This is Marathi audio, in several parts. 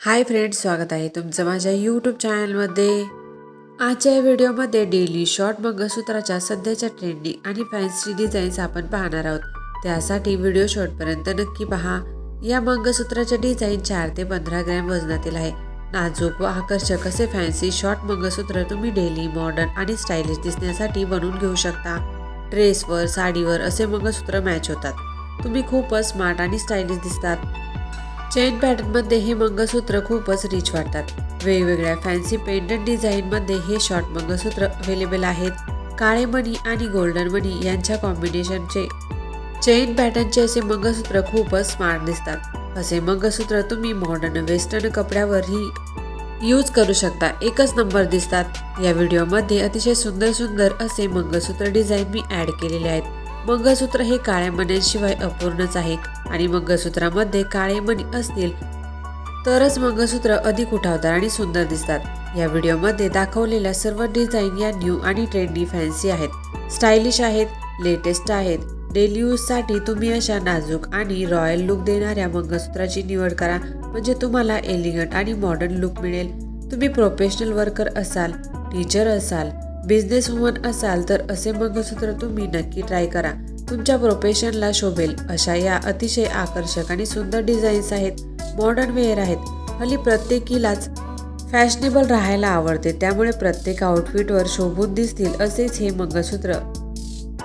हाय फ्रेंड्स स्वागत आहे तुमचं माझ्या यूट्यूब चॅनलमध्ये आजच्या या व्हिडिओमध्ये डेली शॉर्ट मंगळसूत्राच्या सध्याच्या ट्रेंडिंग आणि फॅन्सी डिझाईन्स आपण पाहणार आहोत. त्यासाठी व्हिडिओ शॉर्टपर्यंत नक्की पहा. या मंगळसूत्राचे डिझाईन चार ते पंधरा ग्रॅम वजनातील आहे. नाजूक व आकर्षक असे फॅन्सी शॉर्ट मंगळसूत्र तुम्ही डेली मॉडर्न आणि स्टायलिश दिसण्यासाठी बनवून घेऊ शकता. ड्रेसवर साडीवर असे मंगळसूत्र मॅच होतात. तुम्ही खूपच स्मार्ट आणि स्टायलिश दिसतात. चेन पॅटर्नमध्ये हे मंगळसूत्र खूपच रिच वाटतात. वेगवेगळ्या फॅन्सी पेंडंट डिझाईनमध्ये हे शॉर्ट मंगळसूत्र अवेलेबल आहेत. काळे मणी आणि गोल्डन मणी यांच्या कॉम्बिनेशनचे चेन पॅटर्नचे असे मंगळसूत्र खूपच स्मार्ट दिसतात. असे मंगळसूत्र तुम्ही मॉडर्न वेस्टर्न कपड्यावरही यूज करू शकता. एकच नंबर दिसतात. या व्हिडिओमध्ये अतिशय सुंदर सुंदर असे मंगळसूत्र डिझाईन मी ॲड केलेले आहेत. मंगळसूत्र हे काळ्या मण्यांशिवाय अपूर्णच आहे. आणि मंगळसूत्रामध्ये काळे मणी असतील तरच मंगळसूत्र अधिक उठावदार आणि सुंदर दिसतात. या व्हिडिओमध्ये दाखवलेल्या सर्व डिझाईन या न्यू आणि ट्रेंडी फॅन्सी आहेत. स्टायलिश आहेत लेटेस्ट आहेत. डेली यूजसाठी तुम्ही अशा नाजूक आणि रॉयल लुक देणाऱ्या मंगळसूत्राची निवड करा. म्हणजे तुम्हाला एलिगंट आणि मॉडर्न लुक मिळेल. तुम्ही प्रोफेशनल वर्कर असाल टीचर असाल बिझनेस वुमन असाल तर असे मंगळसूत्र तुम्ही नक्की ट्राय करा. तुमच्या प्रोफेशनला शोभेल अशा या अतिशय आकर्षक आणि सुंदर डिझाईन्स आहेत. मॉडर्न वेअर आहेत. हल्ली प्रत्येकीलाच फॅशनेबल राहायला आवडते. त्यामुळे प्रत्येक आउटफिटवर शोभून दिसतील असेच हे मंगळसूत्र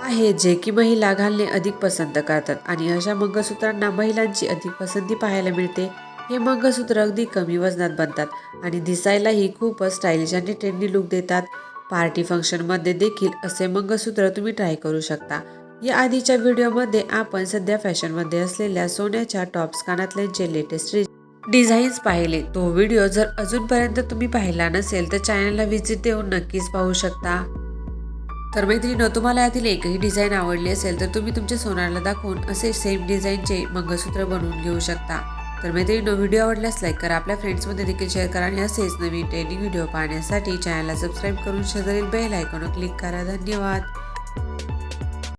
आहे जे की महिला घालणे अधिक पसंत करतात आणि अशा मंगळसूत्रांना महिलांची अधिक पसंती पाहायला मिळते. हे मंगळसूत्र अगदी कमी वजनात बनतात आणि दिसायलाही खूपच स्टाईलिश आणि ट्रेंडी लुक देतात. पार्टी फंक्शनमध्ये देखील असे मंगळसूत्र तुम्ही ट्राय करू शकता. या आधीच्या व्हिडिओमध्ये आपण सध्या फॅशनमध्ये असलेल्या सोन्याच्या टॉप्स कानातल्यांचे लेटेस्ट डिझाईन्स पाहिले तो व्हिडिओ जर अजूनपर्यंत तुम्ही पाहिला नसेल तर चॅनलला व्हिजिट देऊन नक्कीच पाहू शकता. तर मैत्रिणी तुम्हाला यातील एकही डिझाईन आवडली असेल तर तुम्ही तुमच्या सोनारला दाखवून असे सेम डिझाईनचे मंगळसूत्र बनवून घेऊ शकता. तर मैत्रिणी व्हिडिओ आवडल्यास लाईक करा आपल्या फ्रेंड्समध्ये देखील शेअर करा आणि असेच नवीन ट्रेनिंग व्हिडिओ पाहण्यासाठी चॅनलला सबस्क्राईब करून शेजारील बेल ऐकून क्लिक करा. धन्यवाद!